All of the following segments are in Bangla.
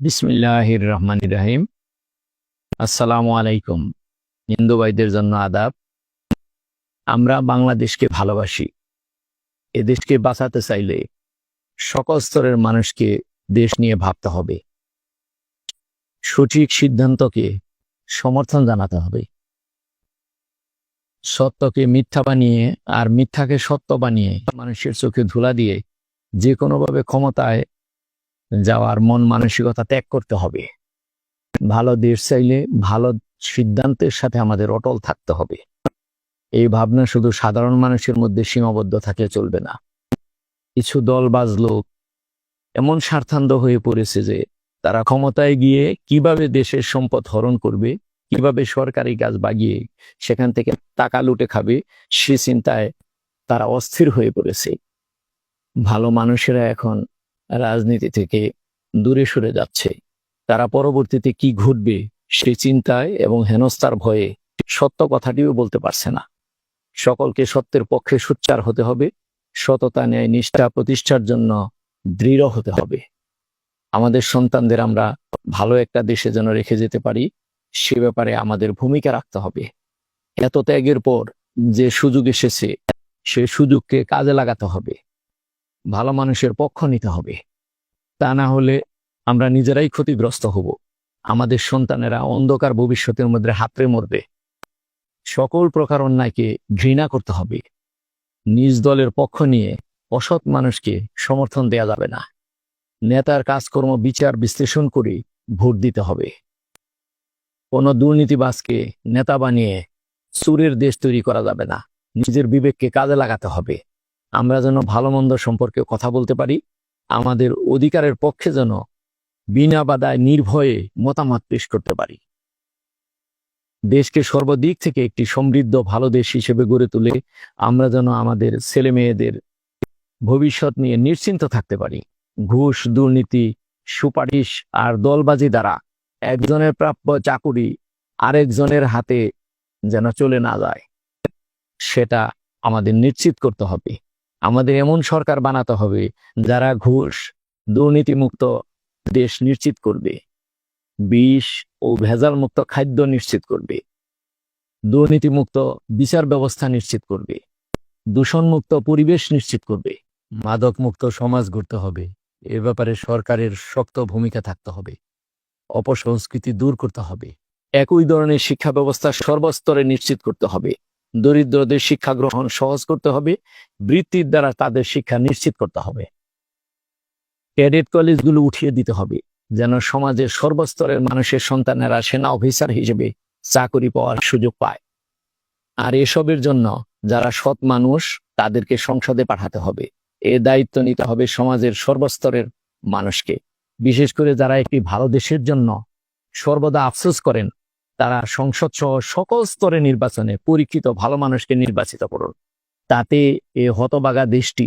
বিসমিল্লাহির রহমান রাহিম আসসালামু আলাইকুম হিন্দু ভাইদের জন্য আদাব। আমরা বাংলাদেশকে ভালোবাসি। এ দেশকে বাঁচাতে চাইলে সকল স্তরের মানুষকে দেশ নিয়ে ভাবতে হবে। সঠিক সিদ্ধান্তকে সমর্থন জানাতে হবে। সত্যকে মিথ্যা বানিয়ে আর মিথ্যাকে সত্য বানিয়ে মানুষের চোখে ধুলা দিয়ে যে কোনোভাবে ক্ষমতায় যাওয়ার মন মানসিকতা ত্যাগ করতে হবে। ভালো দেশ চাইলে ভালো সিদ্ধান্তের সাথে আমাদের অটল থাকতে হবে। এই ভাবনা শুধু সাধারণ মানুষের মধ্যে সীমাবদ্ধ থাকলে চলবে না। কিছু দলবাজ লোক এমন স্বার্থান্ধ হয়ে পড়েছে যে তারা ক্ষমতায় গিয়ে কীভাবে দেশের সম্পদ হরণ করবে, কীভাবে সরকারি কাজ বাগিয়ে সেখান থেকে টাকা লুটে খাবে, সে চিন্তায় তারা অস্থির হয়ে পড়েছে। ভালো মানুষেরা এখন রাজনীতি থেকে দূরে সরে যাচ্ছে। তারা পরবর্তীতে কি ঘটবে সে চিন্তায় এবং হেনস্থার ভয়ে সত্য কথাটিও বলতে পারছে না। সকলকে সত্যের পক্ষে সোচ্চার হতে হবে, সততা, ন্যায়, নিষ্ঠা, প্রতিষ্ঠার জন্য দৃঢ় হতে হবে। আমাদের সন্তানদের আমরা ভালো একটা দেশে যেন রেখে যেতে পারি, সে ব্যাপারে আমাদের ভূমিকা রাখতে হবে। এত ত্যাগের পর যে সুযোগ এসেছে, সে সুযোগকে কাজে লাগাতে হবে। ভালো মানুষের পক্ষ নিতে হবে। তা না হলে আমরা নিজেরাই ক্ষতিগ্রস্ত হব। আমাদের সন্তানেরা অন্ধকার ভবিষ্যতের মধ্যে হাতড়ে মরবে। সকল প্রকার অন্যায়কে ঘৃণা করতে হবে। নিজ দলের পক্ষ নিয়ে অসৎ মানুষকে সমর্থন দেয়া যাবে না। নেতার কাজকর্ম বিচার বিশ্লেষণ করে ভোট দিতে হবে। কোনো দুর্নীতিবাজকে নেতা বানিয়ে সুরের দেশ তৈরি করা যাবে না। নিজের বিবেককে কাজে লাগাতে হবে। আমরা যেন ভালো মন্দ সম্পর্কে কথা বলতে পারি, আমাদের অধিকারের পক্ষে যেন বিনা বাধায় নির্ভয়ে মতামত পেশ করতে পারি। দেশকে সর্বদিক থেকে একটি সমৃদ্ধ, ভালো দেশ হিসেবে গড়ে তুলে আমরা যেন আমাদের ছেলে মেয়েদের ভবিষ্যৎ নিয়ে নিশ্চিন্ত থাকতে পারি। ঘুষ, দুর্নীতি, সুপারিশ আর দলবাজি দ্বারা একজনের প্রাপ্য চাকুরি আরেকজনের হাতে যেন চলে না যায়, সেটা আমাদের নিশ্চিত করতে হবে। আমাদের এমন সরকার বানাতে হবে যারা ঘুষ, দুর্নীতিমুক্ত দেশ নিশ্চিত করবে, বিষ ও ভেজাল মুক্ত খাদ্য নিশ্চিত করবে, দুর্নীতিমুক্ত বিচার ব্যবস্থা নিশ্চিত করবে, দূষণমুক্ত পরিবেশ নিশ্চিত করবে মাদক মুক্ত সমাজ গড়তে হবে, এ ব্যাপারে সরকারের শক্ত ভূমিকা থাকতে হবে, অপসংস্কৃতি দূর করতে হবে, একই ধরনের শিক্ষা ব্যবস্থা সর্বস্তরে নিশ্চিত করতে হবে। দরিদ্রদের শিক্ষা গ্রহণ সহজ করতে হবে, বৃত্তির দ্বারা তাদের শিক্ষা নিশ্চিত করতে হবে। ক্যাডেট কলেজগুলো উঠিয়ে দিতে হবে, যেন সমাজের সর্বস্তরের মানুষের সন্তানেরা সেনা অফিসার হিসেবে চাকরি পাওয়ার সুযোগ পায়। আর এসবের জন্য যারা সৎ মানুষ, তাদেরকে সংসদে পাঠাতে হবে। এ দায়িত্ব নিতে হবে সমাজের সর্বস্তরের মানুষকে। বিশেষ করে যারা একটি ভালো দেশের জন্য সর্বদা আফসোস করেন তারা সংসদ সহ সকল স্তরে নির্বাচনে পরীক্ষিত ভালো মানুষকে নির্বাচিত করুন। তাতে এ হতবাগা দেশটি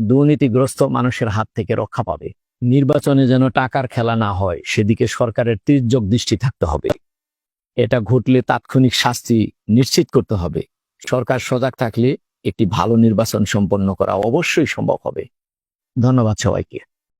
দুর্নীতিগ্রস্ত মানুষের হাত থেকে রক্ষা পাবে। নির্বাচনে যেন টাকার খেলা না হয়, সেদিকে সরকারের তির্যক দৃষ্টি থাকতে হবে। এটা ঘটলে তাৎক্ষণিক শাস্তি নিশ্চিত করতে হবে। সরকার সজাগ থাকলে একটি ভালো নির্বাচন সম্পন্ন করা অবশ্যই সম্ভব হবে। ধন্যবাদ সবাইকে।